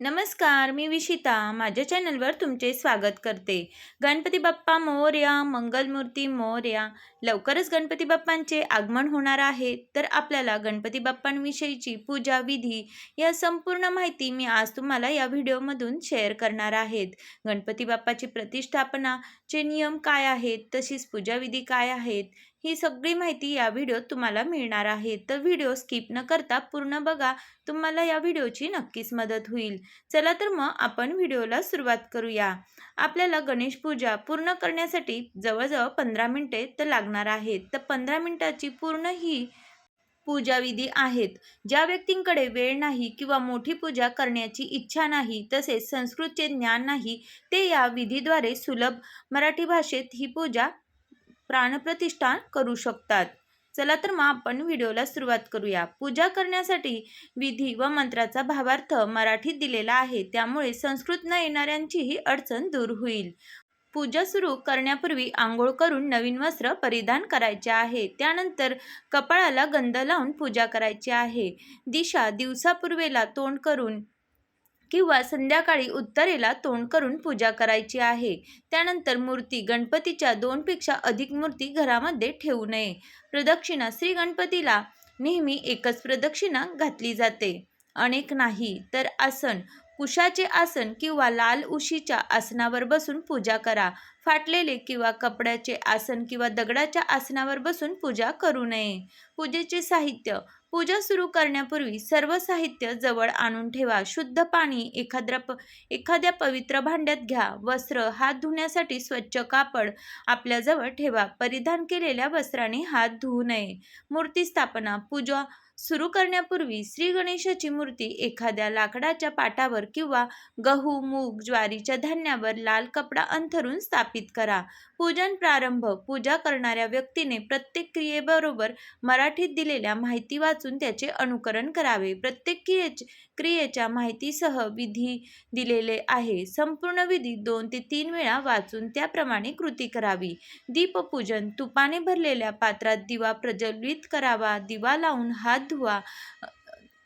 नमस्कार मी विशिता. माझ्या चॅनलवर तुमचे स्वागत करते. गणपती बाप्पा मोर्या मंगलमूर्ती मोर्या. लवकरच गणपती बाप्पांचे आगमन होणार आहे. तर आपल्याला गणपती बाप्पांविषयीची पूजा विधी या संपूर्ण माहिती मी आज तुम्हाला या व्हिडिओमधून शेअर करणार आहेत. गणपती बाप्पाची प्रतिष्ठापनाचे नियम काय आहेत? तशीच पूजाविधी काय आहेत? ही सगळी माहिती या व्हिडिओत तुम्हाला मिळणार आहे. तर व्हिडिओ स्किप न करता पूर्ण बघा. तुम्हाला या व्हिडिओची नक्कीच मदत होईल. चला तर मग आपण व्हिडिओला सुरुवात करूया. आपल्याला गणेश पूजा पूर्ण करण्यासाठी जवळजवळ पंधरा मिनटे तर लागणार आहेत. तर पंधरा मिनटाची पूर्ण ही पूजाविधी आहेत. ज्या व्यक्तींकडे वेळ नाही किंवा मोठी पूजा करण्याची इच्छा नाही तसेच संस्कृतचे ज्ञान नाही ते या विधीद्वारे सुलभ मराठी भाषेत ही पूजा प्राणप्रतिष्ठा करू शकतात. चला तर मग आपण व्हिडिओला सुरुवात करूया. पूजा करण्यासाठी विधी व मंत्राचा भावार्थ मराठीत दिलेला आहे. त्यामुळे संस्कृत न येणाऱ्यांचीही अडचण दूर होईल. पूजा सुरू करण्यापूर्वी आंघोळ करून नवीन वस्त्र परिधान करायचे आहे. त्यानंतर कपाळाला गंध लावून पूजा करायची आहे. दिशा दिवसापूर्वेला तोंड करून किंवा संध्याकाळी उत्तरेला तोंड करून पूजा करायची आहे. त्यानंतर मूर्ती गणपतीच्या दोनपेक्षा अधिक मूर्ती घरामध्ये ठेवू नये. प्रदक्षिणा श्री गणपतीला नेहमी एकच प्रदक्षिणा घातली जाते. अनेक नाही तर आसन. कुशाचे आसन किंवा लाल उशीच्या आसनावर बसून पूजा करा. फाटलेले किंवा कपड्याचे आसन किंवा दगडाच्या आसनावर बसून पूजा करू नये. पूजेचे साहित्य. पूजा सुरू करण्यापूर्वी सर्व साहित्य जवळ आणून ठेवा. शुद्ध पाणी एखाद्या प एखाद्या पवित्र भांड्यात घ्या. वस्त्र हात धुण्यासाठी स्वच्छ कापड आपल्याजवळ ठेवा. परिधान केलेल्या वस्त्राने हात धुवू नये. मूर्ती स्थापना पूजा सुरू करण्यापूर्वी श्री गणेशाची मूर्ती एखाद्या लाकडाच्या पाटावर किंवा गहू मूग ज्वारीच्या धान्यावर लाल कपडा अंथरून स्थापित करा. पूजन प्रारंभ पूजा करणाऱ्या व्यक्तीने प्रत्येक क्रियेबरोबर मराठीत दिलेल्या माहिती वाचून त्याचे अनुकरण करावे. प्रत्येक क्रियेच क्रियेच्या माहितीसह विधी दिलेले आहे. संपूर्ण विधी दोन ते तीन वेळा वाचून त्याप्रमाणे कृती करावी. दीपपूजन तुपाने भरलेल्या पात्रात दिवा प्रज्वलित करावा. दिवा लावून हात धुवा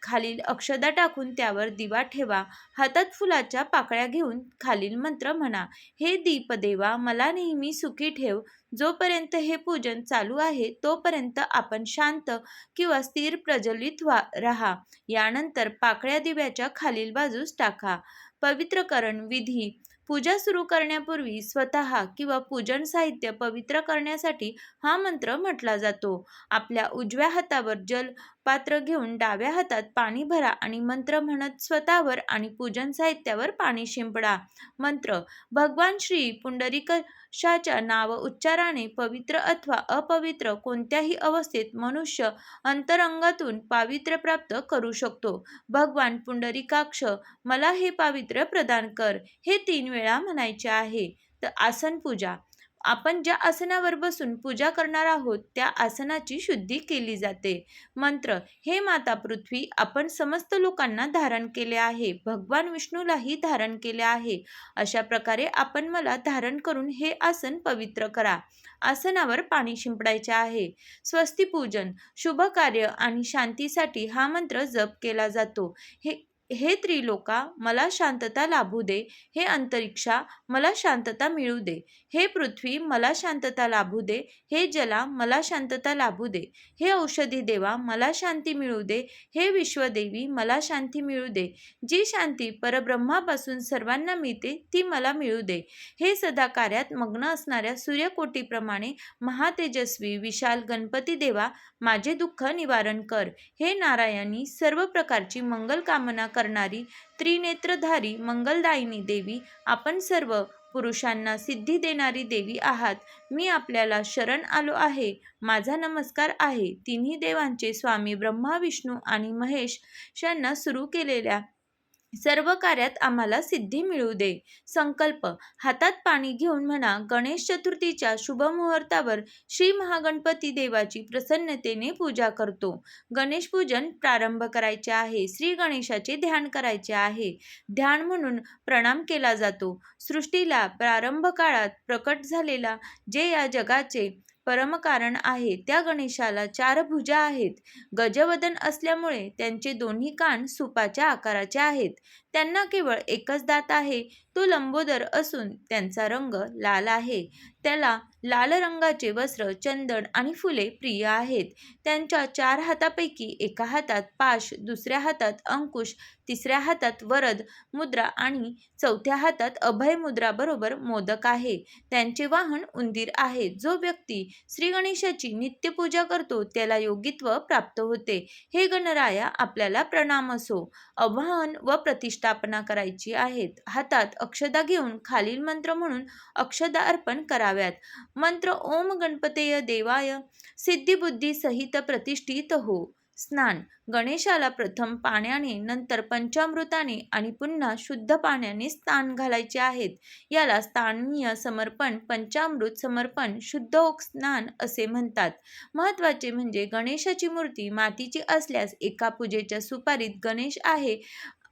खालील अक्षदा टाकून त्यावर दिवा ठेवा. हातात फुलाच्या पाकळ्या घेऊन खालील मंत्र म्हणा. हे दीपदेवा मला नेहमी सुखी ठेव. जोपर्यंत हे पूजन चालू आहे तोपर्यंत आपण शांत किंवा स्थिर प्रज्वलित व्हा राहा. यानंतर पाकळ्या दिव्याच्या खालील बाजूस टाका. पवित्रकरण विधी. पूजा सुरू करण्यापूर्वी स्वतः किंवा पूजन साहित्य पवित्र करण्यासाठी हा मंत्र म्हटला जातो. आपल्या उजव्या हातावर जल पात्र घेऊन डाव्या हातात पाणी भरा आणि मंत्र म्हणत स्वतःवर आणि पूजन साहित्यावर पाणी शिंपडा. मंत्र भगवान श्री पुंडरीकशाच्या नाव उच्चाराने पवित्र अथवा अपवित्र कोणत्याही अवस्थेत मनुष्य अंतरंगातून पावित्र्य प्राप्त करू शकतो. भगवान पुंडरीकाक्ष मला हे पावित्र्य प्रदान कर. हे तीन वेळा म्हणायचे आहे. तर आसन पूजा आपण ज्या आसनावर बसून पूजा करणार आहोत त्या आसनाची शुद्धी केली जाते. मंत्र हे माता पृथ्वी आपण समस्त लोकांना धारण केले आहे. भगवान विष्णूलाही धारण केले आहे. अशा प्रकारे आपण मला धारण करून हे आसन पवित्र करा. आसनावर पाणी शिंपडायचे आहे. स्वस्तिपूजन शुभ कार्य आणि शांतीसाठी हा मंत्र जप केला जातो. हे हे त्रिलोका मला शांतता लाभू दे हे अंतरिक्षा मला शांतता मिळू दे हे पृथ्वी मला शांतता लाभू दे हे जला मला शांतता लाभू दे हे औषधी देवा मला शांती मिळू दे हे विश्वदेवी मला शांती मिळू दे जी शांती परब्रह्मापासून सर्वांना मिळते ती मला मिळू दे. हे सदा कार्यात मग्न असणाऱ्या सूर्यकोटीप्रमाणे महातेजस्वी विशाल गणपती देवा माझे दुःख निवारण कर. हे नारायणी सर्व प्रकारची मंगल कामना कर करणारी त्रिनेत्रधारी मंगलदायिनी देवी आपण सर्व पुरुषांना सिद्धी देणारी देवी आहात. मी आपल्याला शरण आलो आहे. माझा नमस्कार आहे. तिन्ही देवांचे स्वामी ब्रह्मा विष्णू आणि महेश यांना सुरू केलेल्या सर्व कार्यात आम्हाला सिद्धी मिळू दे. संकल्प. हातात पाणी घेऊन म्हणा गणेश चतुर्थीच्या शुभ मुहूर्तावर श्री महागणपती देवाची प्रसन्नतेने पूजा करतो. गणेश पूजन प्रारंभ करायचे आहे. श्री गणेशाचे ध्यान करायचे आहे. ध्यान म्हणून प्रणाम केला जातो. सृष्टीला प्रारंभ काळात प्रकट झालेला जे या जगाचे परमकारण आहे. त्या गणेशाला चार भुजा आहेत. गजवदन असल्यामुळे त्यांचे दोन्ही कान सुपाच्या आकाराचे आहेत. त्यांना केवळ एकच दात आहे. तो लंबोदर असून त्यांचा रंग लाल आहे. त्याला लाल रंगाचे वस्त्र चंदन आणि फुले प्रिय आहेत. त्यांच्या चार हातापैकी एका हातात पाश दुसऱ्या हातात अंकुश तिसऱ्या हातात वरद मुद्रा आणि चौथ्या हातात अभय मुद्रा बरोबर मोदक आहे. त्यांचे वाहन उंदीर आहे. जो व्यक्ती श्री गणेशाची नित्यपूजा करतो त्याला योगित्व प्राप्त होते. हे गणराया आपल्याला प्रणाम असो. आव्हान व प्रतिष्ठा स्थापना करायची आहेत. हातात अक्षदा घेऊन खालील मंत्र म्हणून अक्षदा अर्पण कराव्यात. मंत्र ओम गणपतेय देवाय सिद्धिबुद्धी सहित प्रतिष्ठित हो. स्नान गणेशाला प्रथम पाण्याने नंतर पंचामृताने आणि पुन्हा शुद्ध पाण्याने स्नान घालायचे आहेत. याला स्थानीय समर्पण पंचामृत समर्पण शुद्ध स्नान असे म्हणतात. महत्त्वाचे म्हणजे गणेशाची मूर्ती मातीची असल्यास एका पूजेच्या सुपारीत गणेश आहे.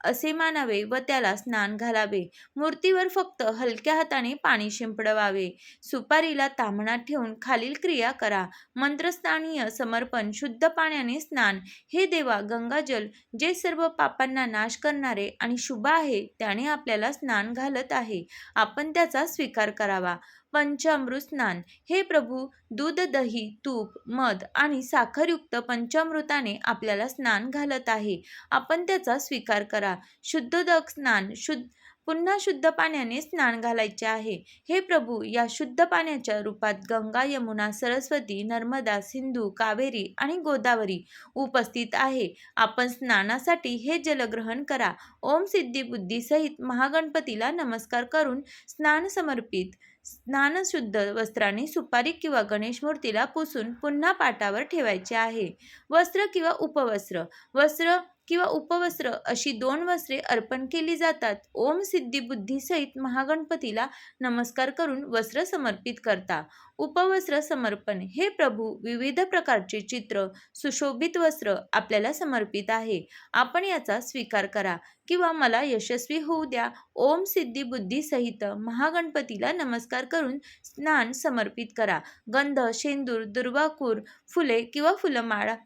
असे मानावे व त्याला स्नान घालावे. मूर्तीवर फक्त हलक्या हाताने पाणी शिंपडवावे. सुपारीला तांबणात ठेवून खालील क्रिया करा. मंत्रस्थानीय समर्पण शुद्ध पाण्याने स्नान. हे देवा गंगाजल जे सर्व पापांना नाश करणारे आणि शुभ आहे त्याने आपल्याला स्नान घालत आहे. आपण त्याचा स्वीकार करावा. पंचामृत स्नान हे प्रभू दूध दही तूप मध आणि साखरयुक्त पंचामृताने आपल्याला स्नान घालत आहे. आपण त्याचा स्वीकार करा. शुद्धोदक स्नान शुद्ध पुन्हा शुद्ध पाण्याने स्नान घालायचे आहे. हे प्रभू या शुद्ध पाण्याच्या रूपात गंगा यमुना सरस्वती नर्मदा सिंधू कावेरी आणि गोदावरी उपस्थित आहे. आपण स्नानासाठी हे जलग्रहण करा. ओम सिद्धी बुद्धीसहित महागणपतीला नमस्कार करून स्नान समर्पित. स्नानशुद्ध वस्त्राने सुपारी किंवा गणेश मूर्तीला पुसून पुन्हा पाटावर ठेवायचे आहे. वस्त्र किंवा उपवस्त्र. वस्त्र किंवा उपवस्त्र अशी दोन वस्त्रे अर्पण केली जातात. ओम सिद्धिबुद्धीसहित महागणपतीला नमस्कार करून वस्त्र समर्पित करता. उपवस्त्र समर्पण हे प्रभू विविध प्रकारचे चित्र सुशोभित वस्त्र आपल्याला समर्पित आहे. आपण याचा स्वीकार करा किंवा मला यशस्वी होऊ द्या. ओम सिद्धिबुद्धीसहित महागणपतीला नमस्कार करून स्नान समर्पित करा. गंध शेंदूर दुर्वाकूर फुले किंवा फुलमाळा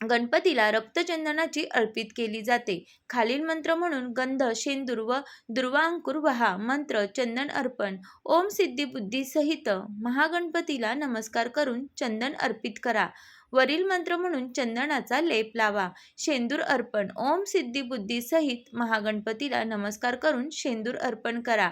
गणपतीला रक्तचंदनाची अर्पित केली जाते. खालील मंत्र म्हणून गंध शेंदूर व दुर्वांकुर वहा. मंत्र चंदन अर्पण. ओम सिद्धी बुद्धी सहित महागणपतीला नमस्कार करून चंदन अर्पित करा. वरील मंत्र म्हणून चंदनाचा लेप लावा. शेंदूर अर्पण. ओम सिद्धी बुद्धी सहित महागणपतीला नमस्कार करून शेंदूर अर्पण करा.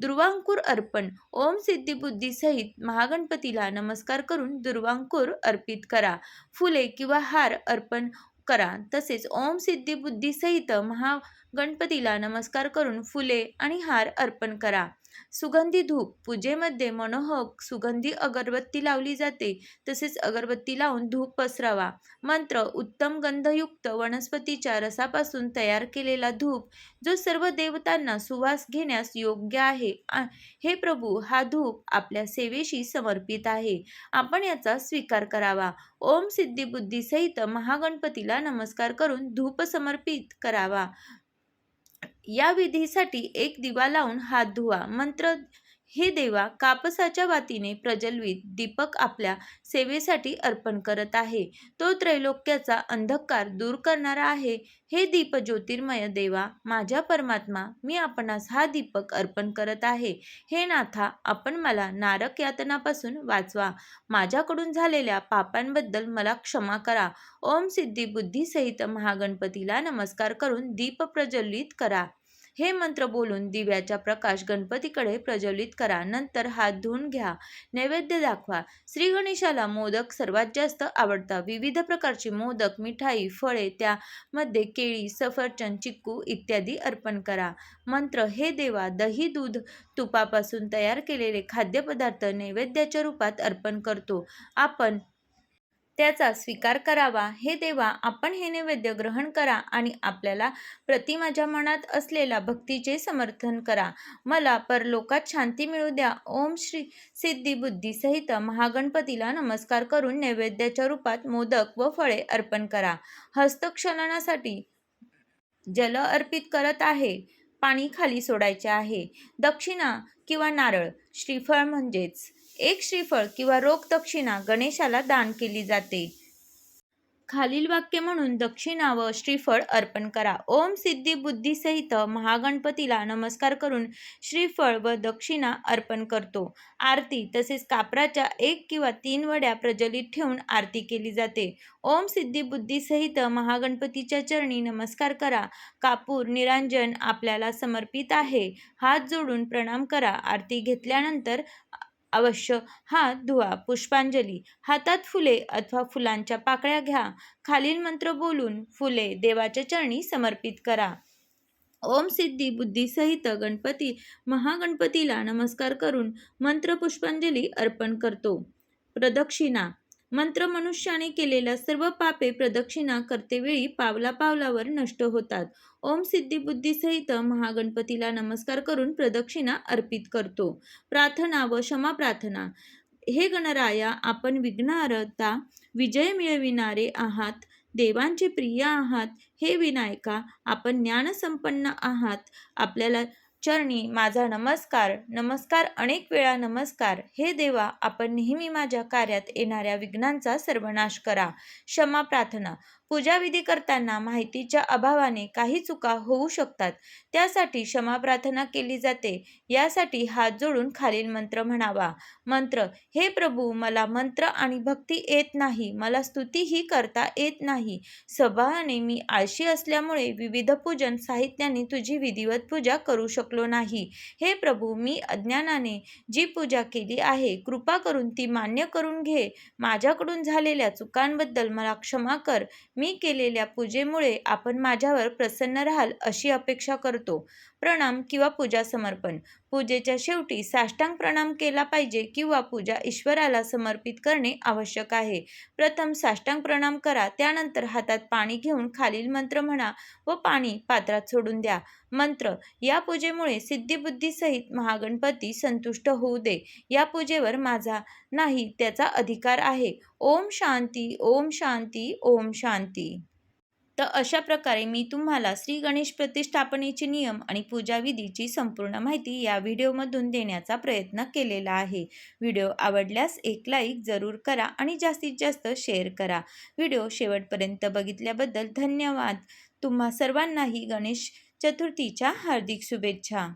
दुर्वांकुर अर्पण. ओम सिद्धिबुद्धीसहित महागणपतीला नमस्कार करून दुर्वांकूर अर्पित करा. फुले किंवा हार अर्पण करा. तसेच ओम सिद्धिबुद्धीसहित महागणपतीला नमस्कार करून फुले आणि हार अर्पण करा. सुगंधी धूप पूजेमध्ये मनोहक सुगंधी अगरबत्ती लावली जाते. तसेच अगरबत्ती लावून धूप पसरावा. मंत्र उत्तम गंधयुक्त वनस्पतीच्या रसापासून तयार केलेला धूप जो सर्व देवतांना सुवास घेण्यास योग्य आहे. हे प्रभू हा धूप आपल्या सेवेशी समर्पित आहे. आपण याचा स्वीकार करावा. ओम सिद्धी बुद्धी सहित महागणपतीला नमस्कार करून धूप समर्पित करावा. या विधीसाठी एक दिवा लावून हात धुवा. मंत्र हे देवा कापसाच्या वातीने प्रज्वलित दीपक आपल्या सेवेसाठी अर्पण करत आहे. तो त्रैलोक्याचा अंधकार दूर करणारा आहे. हे दीप ज्योतिर्मय देवा माझ्या परमात्मा मी आपणास हा दीपक अर्पण करत आहे. हे नाथा आपण मला नारक यातनापासून वाचवा. माझ्याकडून झालेल्या पापांबद्दल मला क्षमा करा. ओम सिद्धी बुद्धीसहित महागणपतीला नमस्कार करून दीप प्रज्वलित करा. हे मंत्र बोलून दिव्याचा प्रकाश गणपतीकडे प्रज्वलित करा. नंतर हात धुवून घ्या. नैवेद्य दाखवा. श्री गणेशाला मोदक सर्वात जास्त आवडतात. विविध प्रकारचे मोदक मिठाई फळे त्यामध्ये केळी सफरचंद चिक्कू इत्यादी अर्पण करा. मंत्र हे देवा दही दूध तुपापासून तयार केलेले खाद्यपदार्थ नैवेद्याच्या रूपात अर्पण करतो. आपण त्याचा स्वीकार करावा. हे देवा आपण हे नैवेद्य ग्रहण करा आणि आपल्याला प्रति माझ्या मनात असलेल्या भक्तीचे समर्थन करा. मला परलोकात शांती मिळू द्या. ओम श्री सिद्धी बुद्धीसहित महागणपतीला नमस्कार करून नैवेद्याच्या रूपात मोदक व फळे अर्पण करा. हस्तक्षलनासाठी जल अर्पित करत आहे. पाणी खाली सोडायचे आहे. दक्षिणा किंवा नारळ. श्रीफळ म्हणजेच एक श्रीफळ किंवा रोख दक्षिणा गणेशाला दान केली जाते. खालील वाक्य म्हणून दक्षिणा व श्रीफळ अर्पण करा. ओम सिद्धी बुद्धीसहित महागणपतीला नमस्कार करून श्रीफळ व दक्षिणा अर्पण करतो. आरती तसेच कापराच्या एक किंवा तीन वड्या प्रज्वलित ठेवून आरती केली जाते. ओम सिद्धी बुद्धीसहित महागणपतीच्या चरणी नमस्कार करा. कापूर निरांजन आपल्याला समर्पित आहे. हात जोडून प्रणाम करा. आरती घेतल्यानंतर अवश्य. हात धुवा पुष्पांजली हातात फुले अथवा फुलांच्या पाकळ्या घ्या. खालील मंत्र बोलून फुले देवाच्या चरणी समर्पित करा. ओम सिद्धी बुद्धीसहित गणपती महागणपतीला नमस्कार करून मंत्र पुष्पांजली अर्पण करतो. प्रदक्षिणा मंत्र मनुष्याने केलेल्या सर्व पापे प्रदक्षिणा करतेवेळी पावला पावलावर नष्ट होतात. ओम सिद्धिबुद्धीसहित महागणपतीला नमस्कार करून प्रदक्षिणा अर्पित करतो. प्रार्थना व क्षमा प्रार्थना. हे गणराया आपण विघ्नारता विजय मिळविणारे आहात देवांचे प्रिय आहात हे विनायका आपण ज्ञानसंपन्न आहात आपल्याला चरणी माझा नमस्कार नमस्कार अनेक वेळा नमस्कार. हे देवा आपण नेहमी माझ्या कार्यात येणाऱ्या विघ्नांचा सर्वनाश करा. क्षमा प्रार्थना. पूजाविधी करताना माहितीच्या अभावाने काही चुका होऊ शकतात. त्यासाठी क्षमा प्रार्थना केली जाते. यासाठी हात जोडून खालील मंत्र म्हणावा. मंत्र हे प्रभू मला मंत्र आणि भक्ती येत नाही. मला स्तुतीही करता येत नाही. स्वभावाने मी आळशी असल्यामुळे विविध पूजन साहित्याने तुझी विधिवत पूजा करू शकलो नाही. हे प्रभू मी अज्ञानाने जी पूजा केली आहे कृपा करून ती मान्य करून घे. माझ्याकडून झालेल्या चुकांबद्दल मला क्षमा कर. मी केलेल्या पूजेमुळे आपण माझ्यावर प्रसन्न राहाल अशी अपेक्षा करतो. प्रणाम किंवा पूजा समर्पण. पूजेच्या शेवटी साष्टांग प्रणाम केला पाहिजे किंवा पूजा ईश्वराला समर्पित करणे आवश्यक आहे. प्रथम साष्टांग प्रणाम करा त्यानंतर हातात पाणी घेऊन खालील मंत्र म्हणा व पाणी पात्रात सोडून द्या. मंत्र या पूजेमुळे सिद्धिबुद्धीसहित महागणपती संतुष्ट होऊ दे. या पूजेवर माझा नाही त्याचा अधिकार आहे. ओम शांती ओम शांती ओम शांती. तर अशा प्रकारे मी तुम्हाला श्री गणेश प्रतिष्ठापनेचे नियम आणि पूजाविधीची संपूर्ण माहिती या व्हिडिओमधून देण्याचा प्रयत्न केलेला आहे. व्हिडिओ आवडल्यास एक लाईक जरूर करा आणि जास्तीत जास्त शेअर करा. व्हिडिओ शेवटपर्यंत बघितल्याबद्दल धन्यवाद. तुम्हा सर्वांनाही गणेश चतुर्थीच्या हार्दिक शुभेच्छा.